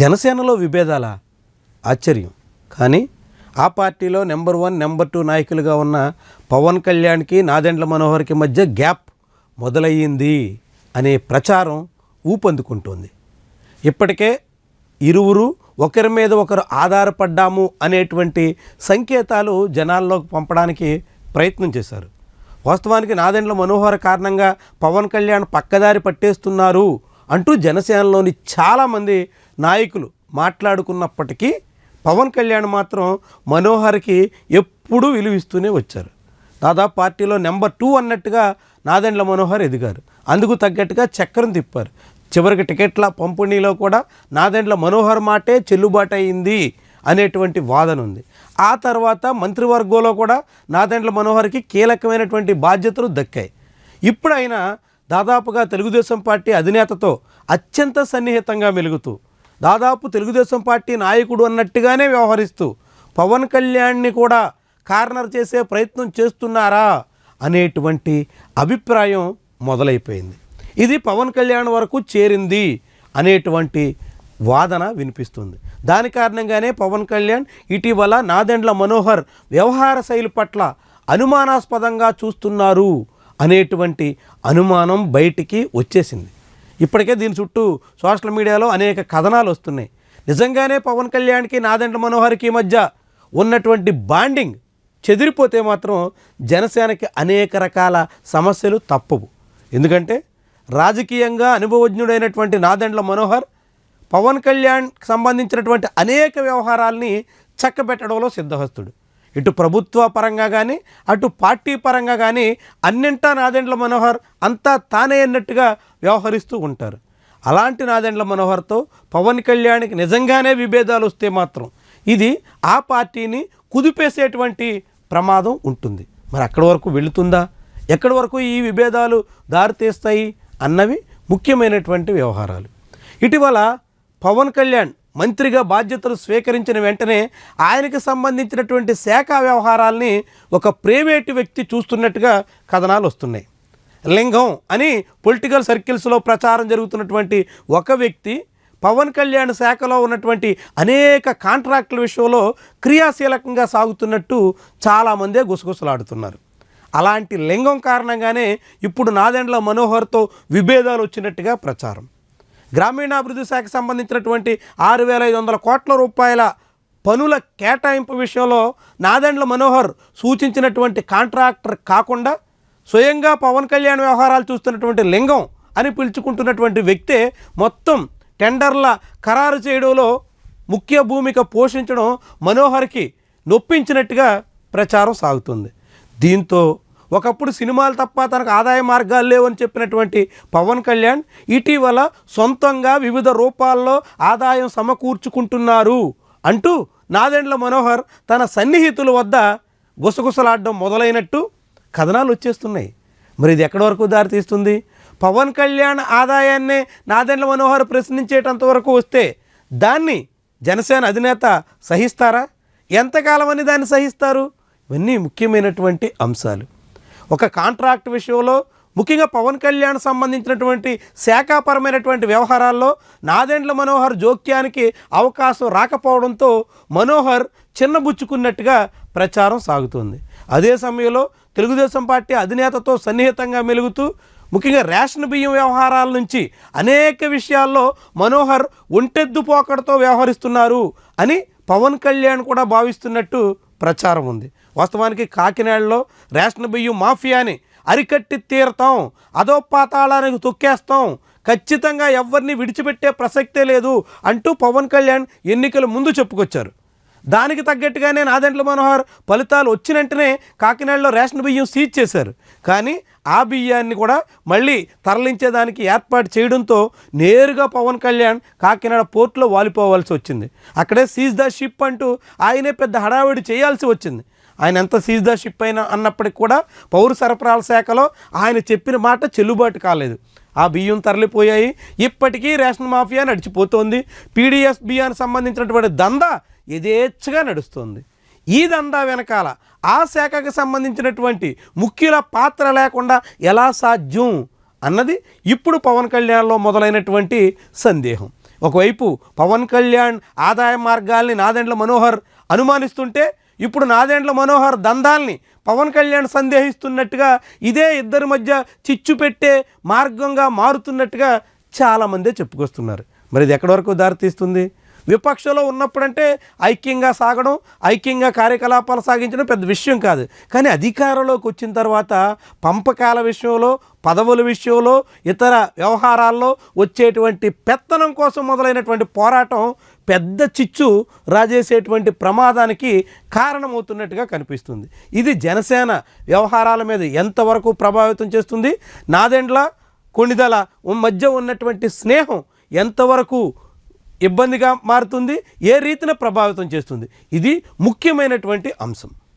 జనసేనలో విభేదాల ఆశ్చర్యం. కానీ ఆ పార్టీలో నెంబర్ వన్ నెంబర్ టూ నాయకులుగా ఉన్న పవన్ కళ్యాణ్కి నాదెండ్ల మనోహర్కి మధ్య గ్యాప్ మొదలయ్యింది అనే ప్రచారం ఊపందుకుంటోంది. ఇప్పటికే ఇరువురు ఒకరి మీద ఒకరు ఆధారపడ్డాము అనేటువంటి సంకేతాలు జనాల్లోకి పంపడానికి ప్రయత్నం చేశారు. వాస్తవానికి నాదెండ్ల మనోహర్ కారణంగా పవన్ కళ్యాణ్ పక్కదారి పట్టేస్తున్నారు అంటూ జనసేనలోని చాలామంది నాయకులు మాట్లాడుకున్నప్పటికీ పవన్ కళ్యాణ్ మాత్రం మనోహర్కి ఎప్పుడూ విలువిస్తూనే వచ్చారు. దాదాపు పార్టీలో నెంబర్ టూ అన్నట్టుగా నాదెండ్ల మనోహర్ ఎదిగారు. అందుకు తగ్గట్టుగా చక్రం తిప్పారు. చివరికి టికెట్ల పంపిణీలో కూడా నాదెండ్ల మనోహర్ మాటే చెల్లుబాటు అయింది అనేటువంటి వాదన ఉంది. ఆ తర్వాత మంత్రివర్గంలో కూడా నాదెండ్ల మనోహర్కి కీలకమైనటువంటి బాధ్యతలు దక్కాయి. ఇప్పుడైనా దాదాపుగా తెలుగుదేశం పార్టీ అధినేతతో అత్యంత సన్నిహితంగా మెలుగుతూ దాదాపు తెలుగుదేశం పార్టీ నాయకుడు అన్నట్టుగానే వ్యవహరిస్తూ పవన్ కళ్యాణ్ని కూడా కార్నర్ చేసే ప్రయత్నం చేస్తున్నారా అనేటువంటి అభిప్రాయం మొదలైపోయింది. ఇది పవన్ కళ్యాణ్ వరకు చేరింది అనేటువంటి వాదన వినిపిస్తుంది. దాని కారణంగానే పవన్ కళ్యాణ్ ఇటీవల నాదెండ్ల మనోహర్ వ్యవహార శైలి పట్ల అనుమానాస్పదంగా చూస్తున్నారు అనేటువంటి అనుమానం బయటికి వచ్చేసింది. ఇప్పటికే దీని చుట్టూ సోషల్ మీడియాలో అనేక కథనాలు వస్తున్నాయి. నిజంగానే పవన్ కళ్యాణ్కి నాదెండ్ల మనోహర్కి మధ్య ఉన్నటువంటి బాండింగ్ చెదిరిపోతే మాత్రం జనసేనకి అనేక రకాల సమస్యలు తప్పవు. ఎందుకంటే రాజకీయంగా అనుభవజ్ఞుడైనటువంటి నాదెండ్ల మనోహర్ పవన్ కళ్యాణ్ సంబంధించినటువంటి అనేక వ్యవహారాల్ని చక్కబెట్టడంలో సిద్ధహస్తుడు. ఇటు ప్రభుత్వ పరంగా కానీ అటు పార్టీ పరంగా కానీ అన్నింటా నాదెండ్ల మనోహర్ అంతా తానే అన్నట్టుగా వ్యవహరిస్తూ ఉంటారు. అలాంటి నాదెండ్ల మనోహర్తో పవన్ కళ్యాణ్కి నిజంగానే విభేదాలు వస్తే మాత్రం ఇది ఆ పార్టీని కుదిపేసేటువంటి ప్రమాదం ఉంటుంది. మరి అక్కడి వరకు వెళుతుందా? ఎక్కడి వరకు ఈ విభేదాలు దారితీస్తాయి? అన్నవి ముఖ్యమైనటువంటి వ్యవహారాలు. ఇటీవల పవన్ కళ్యాణ్ మంత్రిగా బాధ్యతలు స్వీకరించిన వెంటనే ఆయనకి సంబంధించినటువంటి శాఖ వ్యవహారాల్ని ఒక ప్రైవేటు వ్యక్తి చూస్తున్నట్టుగా కథనాలు వస్తున్నాయి. లింగం అని పొలిటికల్ సర్కిల్స్లో ప్రచారం జరుగుతున్నటువంటి ఒక వ్యక్తి పవన్ కళ్యాణ్ శాఖలో ఉన్నటువంటి అనేక కాంట్రాక్టుల విషయంలో క్రియాశీలకంగా సాగుతున్నట్టు చాలామందే గుసగుసలాడుతున్నారు. అలాంటి లింగం కారణంగానే ఇప్పుడు నాదెండ్ల మనోహర్తో విభేదాలు వచ్చినట్టుగా ప్రచారం. గ్రామీణాభివృద్ధి శాఖకు సంబంధించినటువంటి ఆరు వేల ఐదు వందల కోట్ల రూపాయల పనుల కేటాయింపు విషయంలో నాదెండ్ల మనోహర్ సూచించినటువంటి కాంట్రాక్టర్ కాకుండా స్వయంగా పవన్ కళ్యాణ్ వ్యవహారాలు చూస్తున్నటువంటి లింగం అని పిలుచుకుంటున్నటువంటి వ్యక్తే మొత్తం టెండర్ల ఖరారు చేయడంలో ముఖ్య భూమిక పోషించడం మనోహర్కి నొప్పించినట్టుగా ప్రచారం సాగుతుంది. దీంతో ఒకప్పుడు సినిమాలు తప్ప తనకు ఆదాయ మార్గాలు లేవని చెప్పినటువంటి పవన్ కళ్యాణ్ ఇటీవల సొంతంగా వివిధ రూపాల్లో ఆదాయం సమకూర్చుకుంటున్నారు అంటూ నాదెండ్ల మనోహర్ తన సన్నిహితుల వద్ద గుసగుసలాడడం మొదలైనట్టు కథనాలు వచ్చేస్తున్నాయి. మరి ఇది ఎక్కడి వరకు దారితీస్తుంది పవన్ కళ్యాణ్ ఆదాయాన్నే నాదెండ్ల మనోహర్ ప్రశ్నించేటంత వరకు వస్తే దాన్ని జనసేన అధినేత సహిస్తారా? ఎంతకాలం అని దాన్ని సహిస్తారు? ఇవన్నీ ముఖ్యమైనటువంటి అంశాలు. ఒక కాంట్రాక్ట్ విషయంలో ముఖ్యంగా పవన్ కళ్యాణ్ సంబంధించినటువంటి శాఖాపరమైనటువంటి వ్యవహారాల్లో నాదెండ్ల మనోహర్ జోక్యానికి అవకాశం రాకపోవడంతో మనోహర్ చిన్నబుచ్చుకున్నట్టుగా ప్రచారం సాగుతుంది. అదే సమయంలో తెలుగుదేశం పార్టీ అధినేతతో సన్నిహితంగా మెలుగుతూ ముఖ్యంగా రేషన్ బియ్యం వ్యవహారాల నుంచి అనేక విషయాల్లో మనోహర్ ఒంటెద్దు పోకడతో వ్యవహరిస్తున్నారు అని పవన్ కళ్యాణ్ కూడా భావిస్తున్నట్టు ప్రచారం ఉంది. వాస్తవానికి కాకినాడలో రేషన్ బియ్యం మాఫియాని అరికట్టి తీరతాం. అదో పాతాళానికి తొక్కేస్తాం. ఖచ్చితంగా ఎవరిని విడిచిపెట్టే ప్రసక్తే లేదు అంటూ పవన్ కళ్యాణ్ ఎన్నికల ముందు చెప్పుకొచ్చారు. దానికి తగ్గట్టుగానే నాదెంట్ల మనోహర్ ఫలితాలు వచ్చిన వెంటనే కాకినాడలో రేషన్ బియ్యం సీజ్ చేశారు. కానీ ఆ బియ్యాన్ని కూడా మళ్ళీ తరలించేదానికి ఏర్పాటు చేయడంతో నేరుగా పవన్ కళ్యాణ్ కాకినాడ పోర్టులో వాలిపోవాల్సి వచ్చింది. అక్కడే సీజ్ ద షిప్ అంటూ ఆయనే పెద్ద హడావిడి చేయాల్సి వచ్చింది. ఆయన ఎంత సీజ్ ద షిప్ అయినా అన్నప్పటికి కూడా పౌర సరఫరాల శాఖలో ఆయన చెప్పిన మాట చెల్లుబాటు కాలేదు. ఆ బియ్యం తరలిపోయాయి. ఇప్పటికీ రేషన్ మాఫియా నడిచిపోతోంది. పీడిఎస్ బియ్యానికి సంబంధించినటువంటి దందా యథేచ్ఛగా నడుస్తుంది. ఈ దందా వెనకాల ఆ శాఖకు సంబంధించినటువంటి ముఖ్యుల పాత్ర లేకుండా ఎలా సాధ్యం అన్నది ఇప్పుడు పవన్ కళ్యాణ్లో మొదలైనటువంటి సందేహం. ఒకవైపు పవన్ కళ్యాణ్ ఆదాయ మార్గాల్ని నాదెండ్ల మనోహర్ అనుమానిస్తుంటే ఇప్పుడు నాదెండ్ల మనోహర్ దందాల్ని పవన్ కళ్యాణ్ సందేహిస్తున్నట్టుగా ఇదే ఇద్దరి మధ్య చిచ్చు పెట్టే మార్గంగా మారుతున్నట్టుగా చాలామందే చెప్పుకొస్తున్నారు. మరి ఇది ఎక్కడి వరకు దారితీస్తుంది? విపక్షంలో ఉన్నప్పుడంటే ఐక్యంగా సాగడం ఐక్యంగా కార్యకలాపాలు సాగించడం పెద్ద విషయం కాదు. కానీ అధికారంలోకి వచ్చిన తర్వాత పంపకాల విషయంలో పదవుల విషయంలో ఇతర వ్యవహారాల్లో వచ్చేటువంటి పెత్తనం కోసం మొదలైనటువంటి పోరాటం పెద్ద చిచ్చు రాజేసేటువంటి ప్రమాదానికి కారణమవుతున్నట్టుగా కనిపిస్తుంది. ఇది జనసేన వ్యవహారాల మీద ఎంతవరకు ప్రభావితం చేస్తుంది? నాదెండ్ల కొణిదల మధ్య ఉన్నటువంటి స్నేహం ఎంతవరకు ఇబ్బందిగా మారుతుంది ఏ రీతిన ప్రభావితం చేస్తుంది? ఇది ముఖ్యమైనటువంటి అంశం.